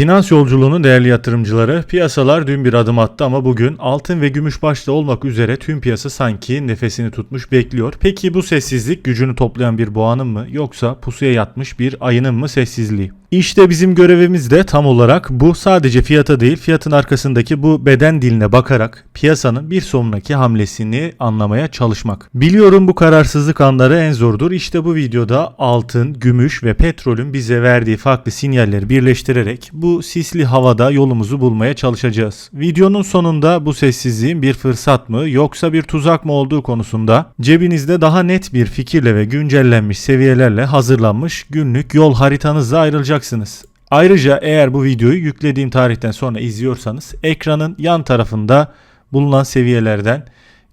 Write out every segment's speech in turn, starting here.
Finans yolculuğunun değerli yatırımcıları, piyasalar dün bir adım attı ama bugün altın ve gümüş başta olmak üzere tüm piyasa sanki nefesini tutmuş bekliyor. Peki bu sessizlik gücünü toplayan bir boğanın mı yoksa pusuya yatmış bir ayının mı sessizliği? İşte bizim görevimiz de tam olarak bu sadece fiyata değil fiyatın arkasındaki bu beden diline bakarak piyasanın bir sonraki hamlesini anlamaya çalışmak. Biliyorum bu kararsızlık anları en zordur. İşte bu videoda altın, gümüş ve petrolün bize verdiği farklı sinyalleri birleştirerek bu sisli havada yolumuzu bulmaya çalışacağız. Videonun sonunda bu sessizliğin bir fırsat mı yoksa bir tuzak mı olduğu konusunda cebinizde daha net bir fikirle ve güncellenmiş seviyelerle hazırlanmış günlük yol haritanızla ayrılacaksınız. Ayrıca eğer bu videoyu yüklediğim tarihten sonra izliyorsanız ekranın yan tarafında bulunan seviyelerden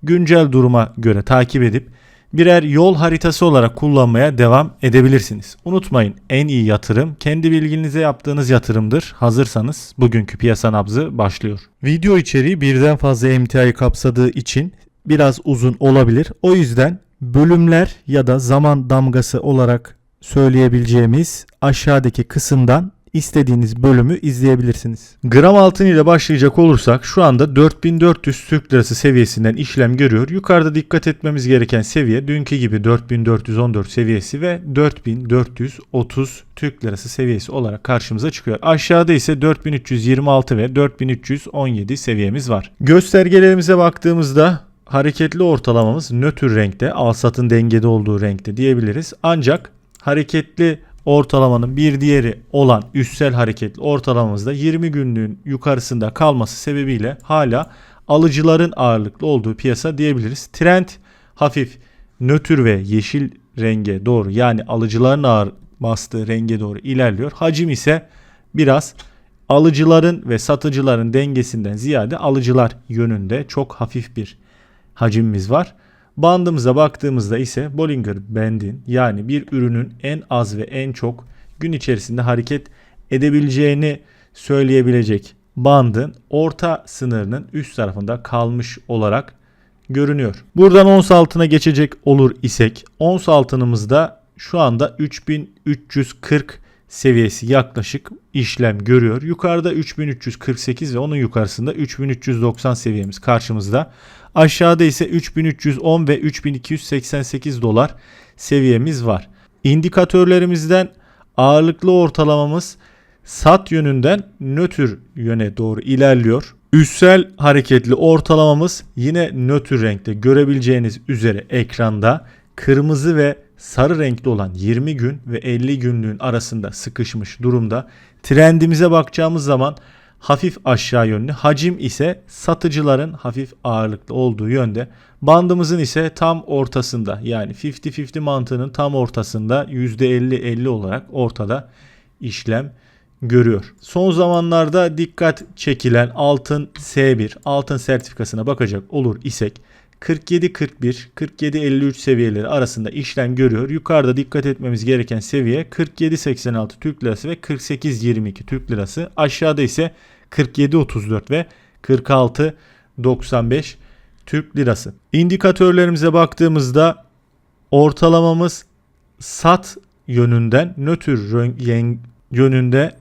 güncel duruma göre takip edip birer yol haritası olarak kullanmaya devam edebilirsiniz. Unutmayın en iyi yatırım kendi bilginize yaptığınız yatırımdır. Hazırsanız bugünkü piyasa nabzı başlıyor. Video içeriği birden fazla emtiayı kapsadığı için biraz uzun olabilir. O yüzden bölümler ya da zaman damgası olarak söyleyebileceğimiz aşağıdaki kısımdan istediğiniz bölümü izleyebilirsiniz. Gram altın ile başlayacak olursak şu anda 4400 Türk Lirası seviyesinden işlem görüyor. Yukarıda dikkat etmemiz gereken seviye dünkü gibi 4414 seviyesi ve 4430 Türk Lirası seviyesi olarak karşımıza çıkıyor. Aşağıda ise 4326 ve 4317 seviyemiz var. Göstergelerimize baktığımızda hareketli ortalamamız nötr renkte, al satın dengede olduğu renkte diyebiliriz. Ancak hareketli ortalamanın bir diğeri olan üstsel hareketli ortalamamızda 20 günlüğün yukarısında kalması sebebiyle hala alıcıların ağırlıklı olduğu piyasa diyebiliriz. Trend hafif nötr ve yeşil renge doğru yani alıcıların ağır bastığı renge doğru ilerliyor. Hacim ise biraz alıcıların ve satıcıların dengesinden ziyade alıcılar yönünde çok hafif bir hacimimiz var. Bandımıza baktığımızda ise Bollinger Band'in yani bir ürünün en az ve en çok gün içerisinde hareket edebileceğini söyleyebilecek bandın orta sınırının üst tarafında kalmış olarak görünüyor. Buradan ons altına geçecek olur isek ons altınımızda şu anda 3340 seviyesi yaklaşık işlem görüyor. Yukarıda 3348 ve onun yukarısında 3390 seviyemiz karşımızda. Aşağıda ise 3310 ve 3288 dolar seviyemiz var. İndikatörlerimizden ağırlıklı ortalamamız sat yönünden nötr yöne doğru ilerliyor. Üstsel hareketli ortalamamız yine nötr renkte görebileceğiniz üzere ekranda kırmızı ve sarı renkli olan 20 gün ve 50 günlüğün arasında sıkışmış durumda. Trendimize bakacağımız zaman hafif aşağı yönlü. Hacim ise satıcıların hafif ağırlıklı olduğu yönde. Bandımızın ise tam ortasında yani 50-50 mantığının tam ortasında %50-50 olarak ortada işlem görüyor. Son zamanlarda dikkat çekilen altın S1 altın sertifikasına bakacak olur isek 47-41, 47-53 seviyeleri arasında işlem görüyor. Yukarıda dikkat etmemiz gereken seviye 47-86 Türk Lirası ve 48-22 Türk Lirası. Aşağıda ise 47-34 ve 46-95 Türk Lirası. İndikatörlerimize baktığımızda ortalamamız sat yönünden nötr yönünde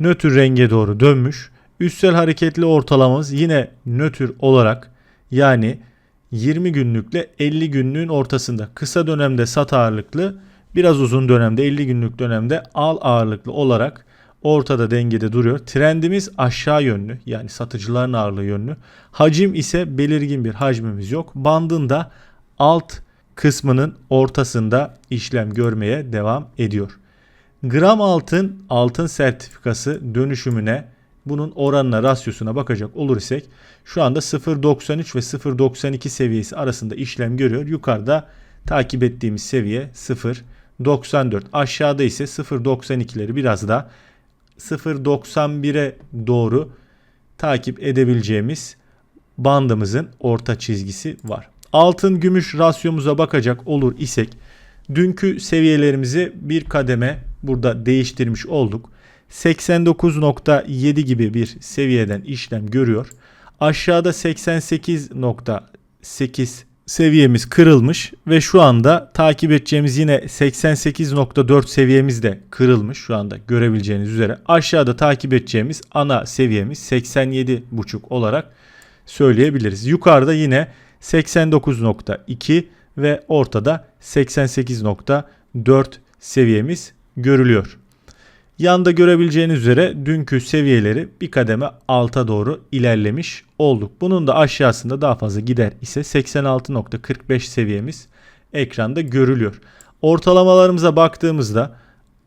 nötr renge doğru dönmüş. Üstsel hareketli ortalamamız yine nötr olarak yani 20 günlükle 50 günlüğün ortasında. Kısa dönemde sat ağırlıklı, biraz uzun dönemde 50 günlük dönemde al ağırlıklı olarak ortada dengede duruyor. Trendimiz aşağı yönlü yani satıcıların ağırlığı yönlü. Hacim ise belirgin bir hacmimiz yok. Bandın da alt kısmının ortasında işlem görmeye devam ediyor. Gram altın altın sertifikası dönüşümüne bunun oranına, rasyosuna bakacak olur isek şu anda 0.93 ve 0.92 seviyesi arasında işlem görüyor. Yukarıda takip ettiğimiz seviye 0.94. Aşağıda ise 0.92'leri biraz da 0.91'e doğru takip edebileceğimiz bandımızın orta çizgisi var. Altın gümüş rasyomuza bakacak olur isek dünkü seviyelerimizi bir kademe burada değiştirmiş olduk. 89.7 gibi bir seviyeden işlem görüyor. Aşağıda 88.8 seviyemiz kırılmış ve şu anda takip edeceğimiz yine 88.4 seviyemiz de kırılmış şu anda görebileceğiniz üzere. Aşağıda takip edeceğimiz ana seviyemiz 87.5 olarak söyleyebiliriz. Yukarıda yine 89.2 ve ortada 88.4 seviyemiz görülüyor. Yanda görebileceğiniz üzere dünkü seviyeleri bir kademe alta doğru ilerlemiş olduk. Bunun da aşağısında daha fazla gider ise 86.45 seviyemiz ekranda görülüyor. Ortalamalarımıza baktığımızda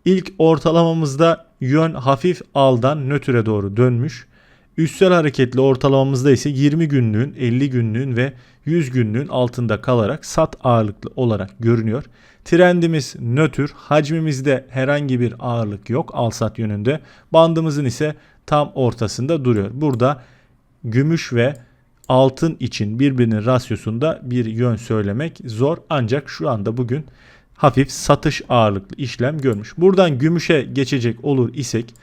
ilk ortalamamızda yön hafif aldan nötre doğru dönmüş. Üstsel hareketli ortalamamızda ise 20 günlüğün, 50 günlüğün ve 100 günlüğün altında kalarak sat ağırlıklı olarak görünüyor. Trendimiz nötr, hacmimizde herhangi bir ağırlık yok al sat yönünde. Bandımızın ise tam ortasında duruyor. Burada gümüş ve altın için birbirinin rasyosunda bir yön söylemek zor ancak şu anda bugün hafif satış ağırlıklı işlem görmüş. Buradan gümüşe geçecek olur isek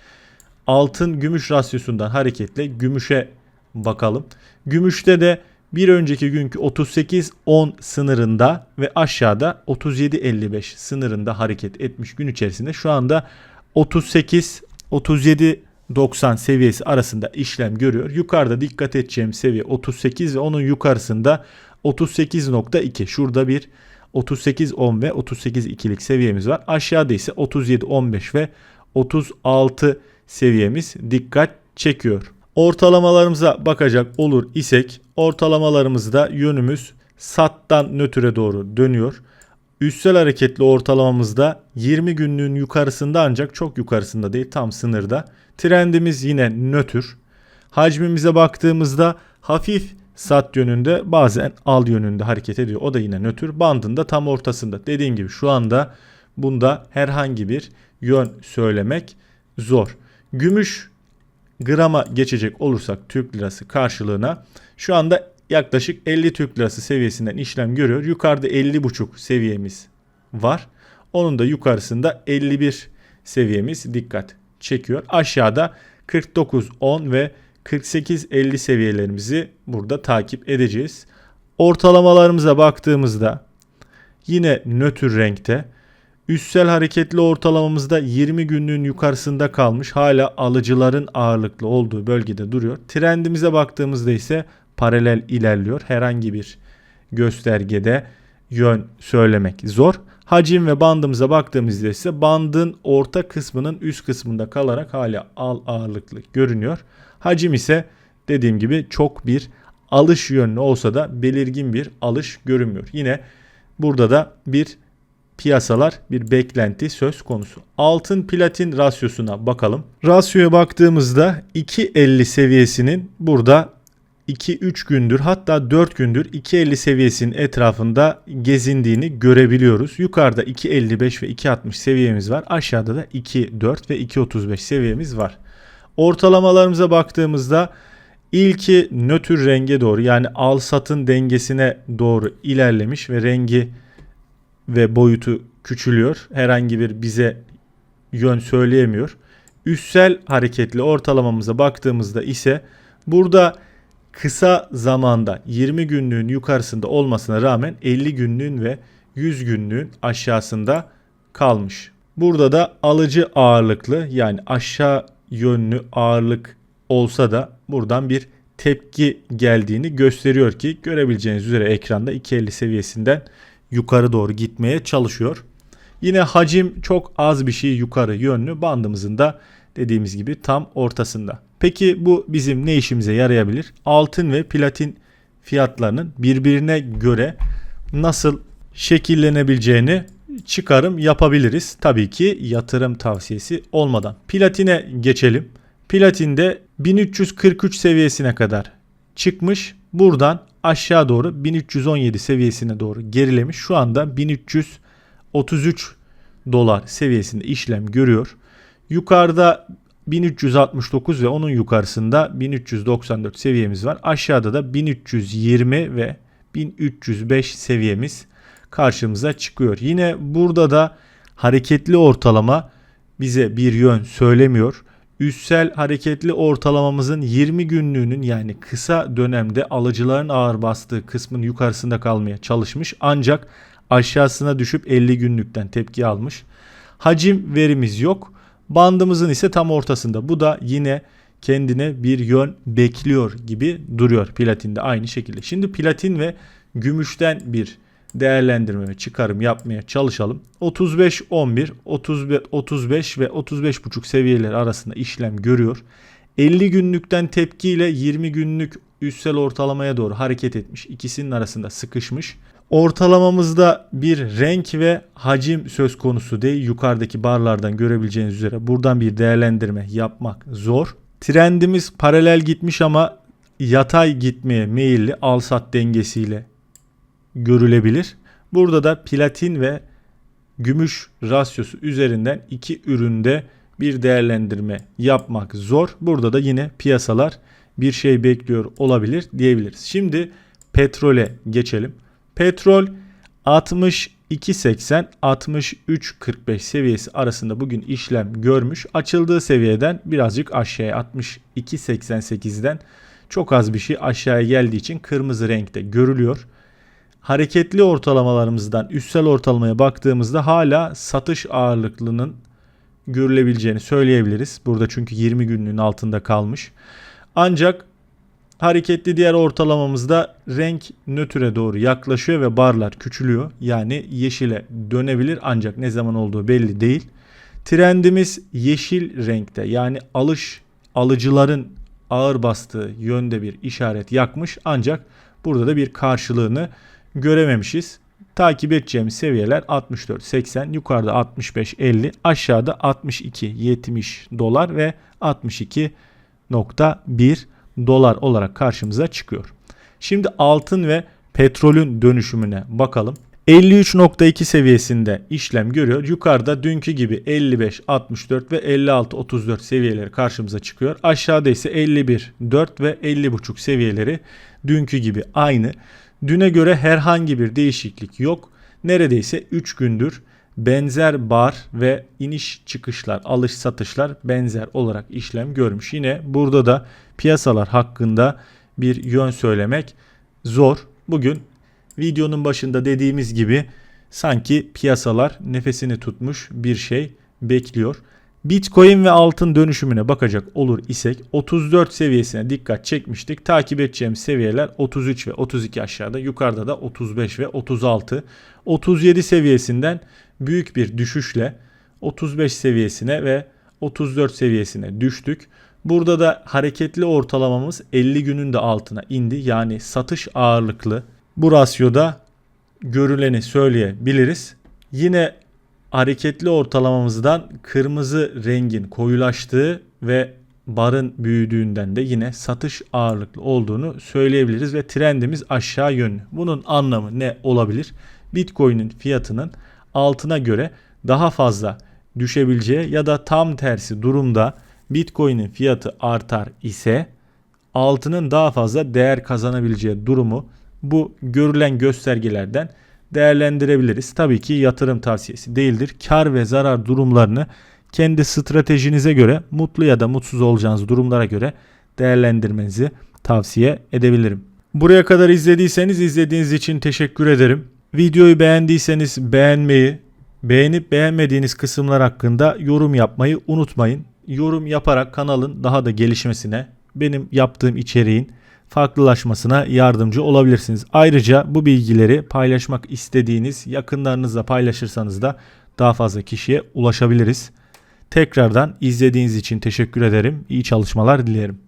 altın gümüş rasyosundan hareketle gümüşe bakalım. Gümüşte de bir önceki günkü 38-10 sınırında ve aşağıda 37-55 sınırında hareket etmiş gün içerisinde şu anda 38 37 90 seviyesi arasında işlem görüyor. Yukarıda dikkat edeceğim seviye 38 ve onun yukarısında 38.2. Şurada bir 38-10 ve 38-2'lik seviyemiz var. Aşağıda ise 37-15 ve 36 seviyemiz dikkat çekiyor. Ortalamalarımıza bakacak olur isek ortalamalarımızda yönümüz sattan nötre doğru dönüyor. Üstsel hareketli ortalamamızda 20 günlüğün yukarısında ancak çok yukarısında değil tam sınırda. Trendimiz yine nötr. Hacmimize baktığımızda hafif sat yönünde bazen al yönünde hareket ediyor. O da yine nötr. Bandında tam ortasında. Dediğim gibi şu anda bunda herhangi bir yön söylemek zor. Gümüş grama geçecek olursak Türk lirası karşılığına şu anda yaklaşık 50 Türk lirası seviyesinden işlem görüyor. Yukarıda 50,5 seviyemiz var. Onun da yukarısında 51 seviyemiz dikkat çekiyor. Aşağıda 49.10 ve 48.50 seviyelerimizi burada takip edeceğiz. Ortalamalarımıza baktığımızda yine nötr renkte Üstsel hareketli ortalamamızda 20 günlüğün yukarısında kalmış hala alıcıların ağırlıklı olduğu bölgede duruyor. Trendimize baktığımızda ise paralel ilerliyor. Herhangi bir göstergede yön söylemek zor. Hacim ve bandımıza baktığımızda ise bandın orta kısmının üst kısmında kalarak hala al ağırlıklı görünüyor. Hacim ise dediğim gibi çok bir alış yönlü olsa da belirgin bir alış görünmüyor. Yine burada da bir piyasalar bir beklenti söz konusu. Altın platin rasyosuna bakalım. Rasyoya baktığımızda 2.50 seviyesinin burada 2-3 gündür hatta 4 gündür 2.50 seviyesinin etrafında gezindiğini görebiliyoruz. Yukarıda 2.55 ve 2.60 seviyemiz var. Aşağıda da 2.4 ve 2.35 seviyemiz var. Ortalamalarımıza baktığımızda ilki nötr renge doğru yani al satın dengesine doğru ilerlemiş ve rengi ve boyutu küçülüyor. Herhangi bir bize yön söyleyemiyor. Üstsel hareketli ortalamamıza baktığımızda ise burada kısa zamanda 20 günlüğün yukarısında olmasına rağmen 50 günlüğün ve 100 günlüğün aşağısında kalmış. Burada da alıcı ağırlıklı yani aşağı yönlü ağırlık olsa da buradan bir tepki geldiğini gösteriyor ki görebileceğiniz üzere ekranda 2.50 seviyesinden yukarı doğru gitmeye çalışıyor. Yine hacim çok az bir şey yukarı yönlü bandımızın da dediğimiz gibi tam ortasında. Peki bu bizim ne işimize yarayabilir? Altın ve platin fiyatlarının birbirine göre nasıl şekillenebileceğini çıkarım yapabiliriz. Tabii ki yatırım tavsiyesi olmadan. Platine geçelim. Platinde 1343 seviyesine kadar çıkmış. Buradan aşağı doğru 1317 seviyesine doğru gerilemiş. Şu anda 1333 dolar seviyesinde işlem görüyor. Yukarıda 1369 ve onun yukarısında 1394 seviyemiz var. Aşağıda da 1320 ve 1305 seviyemiz karşımıza çıkıyor. Yine burada da hareketli ortalama bize bir yön söylemiyor. Üstsel hareketli ortalamamızın 20 günlüğünün yani kısa dönemde alıcıların ağır bastığı kısmın yukarısında kalmaya çalışmış. Ancak aşağısına düşüp 50 günlükten tepki almış. Hacim verimiz yok. Bandımızın ise tam ortasında. Bu da yine kendine bir yön bekliyor gibi duruyor platinde aynı şekilde. Şimdi platin ve gümüşten bir değerlendirme çıkarım yapmaya çalışalım. 35 11 35 35 ve 35,5 seviyeleri arasında işlem görüyor. 50 günlükten tepkiyle 20 günlük üstsel ortalamaya doğru hareket etmiş. İkisinin arasında sıkışmış. Ortalamamızda bir renk ve hacim söz konusu değil. Yukarıdaki barlardan görebileceğiniz üzere buradan bir değerlendirme yapmak zor. Trendimiz paralel gitmiş ama yatay gitmeye meyilli al sat dengesiyle görülebilir. Burada da platin ve gümüş rasyosu üzerinden iki üründe bir değerlendirme yapmak zor. Burada da yine piyasalar bir şey bekliyor olabilir diyebiliriz. Şimdi petrole geçelim. Petrol 62.80 63.45 seviyesi arasında bugün işlem görmüş. Açıldığı seviyeden birazcık aşağıya 62.88'den çok az bir şey aşağıya geldiği için kırmızı renkte görülüyor. Hareketli ortalamalarımızdan üstsel ortalamaya baktığımızda hala satış ağırlıklının görülebileceğini söyleyebiliriz. Burada çünkü 20 günlüğün altında kalmış. Ancak hareketli diğer ortalamamızda renk nötre doğru yaklaşıyor ve barlar küçülüyor. Yani yeşile dönebilir ancak ne zaman olduğu belli değil. Trendimiz yeşil renkte yani alış alıcıların ağır bastığı yönde bir işaret yakmış ancak burada da bir karşılığını görememişiz. Takip edeceğimiz seviyeler 64-80, yukarıda 65-50, aşağıda 62-70 dolar ve 62.1 dolar olarak karşımıza çıkıyor. Şimdi altın ve petrolün dönüşümüne bakalım. 53.2 seviyesinde işlem görüyor. Yukarıda dünkü gibi 55, 64 ve 56, 34 seviyeleri karşımıza çıkıyor. Aşağıda ise 51, 4 ve 50.5 seviyeleri dünkü gibi aynı. Düne göre herhangi bir değişiklik yok. Neredeyse 3 gündür benzer bar ve iniş çıkışlar, alış satışlar benzer olarak işlem görmüş. Yine burada da piyasalar hakkında bir yön söylemek zor. Bugün videonun başında dediğimiz gibi sanki piyasalar nefesini tutmuş bir şey bekliyor. Bitcoin ve altın dönüşümüne bakacak olur isek 34 seviyesine dikkat çekmiştik. Takip edeceğimiz seviyeler 33 ve 32 aşağıda. Yukarıda da 35 ve 36. 37 seviyesinden büyük bir düşüşle 35 seviyesine ve 34 seviyesine düştük. Burada da hareketli ortalamamız 50 günün de altına indi. Yani satış ağırlıklı bu rasyoda görüleni söyleyebiliriz. Yine hareketli ortalamamızdan kırmızı rengin koyulaştığı ve barın büyüdüğünden de yine satış ağırlıklı olduğunu söyleyebiliriz ve trendimiz aşağı yönlü. Bunun anlamı ne olabilir? Bitcoin'in fiyatının altına göre daha fazla düşebileceği ya da tam tersi durumda Bitcoin'in fiyatı artar ise altının daha fazla değer kazanabileceği durumu bu görülen göstergelerden değerlendirebiliriz. Tabii ki yatırım tavsiyesi değildir. Kar ve zarar durumlarını kendi stratejinize göre mutlu ya da mutsuz olacağınız durumlara göre değerlendirmenizi tavsiye edebilirim. Buraya kadar izlediyseniz izlediğiniz için teşekkür ederim. Videoyu beğendiyseniz beğenmeyi, beğenip beğenmediğiniz kısımlar hakkında yorum yapmayı unutmayın. Yorum yaparak kanalın daha da gelişmesine, benim yaptığım içeriğin farklılaşmasına yardımcı olabilirsiniz. Ayrıca bu bilgileri paylaşmak istediğiniz yakınlarınızla paylaşırsanız da daha fazla kişiye ulaşabiliriz. Tekrardan izlediğiniz için teşekkür ederim. İyi çalışmalar dilerim.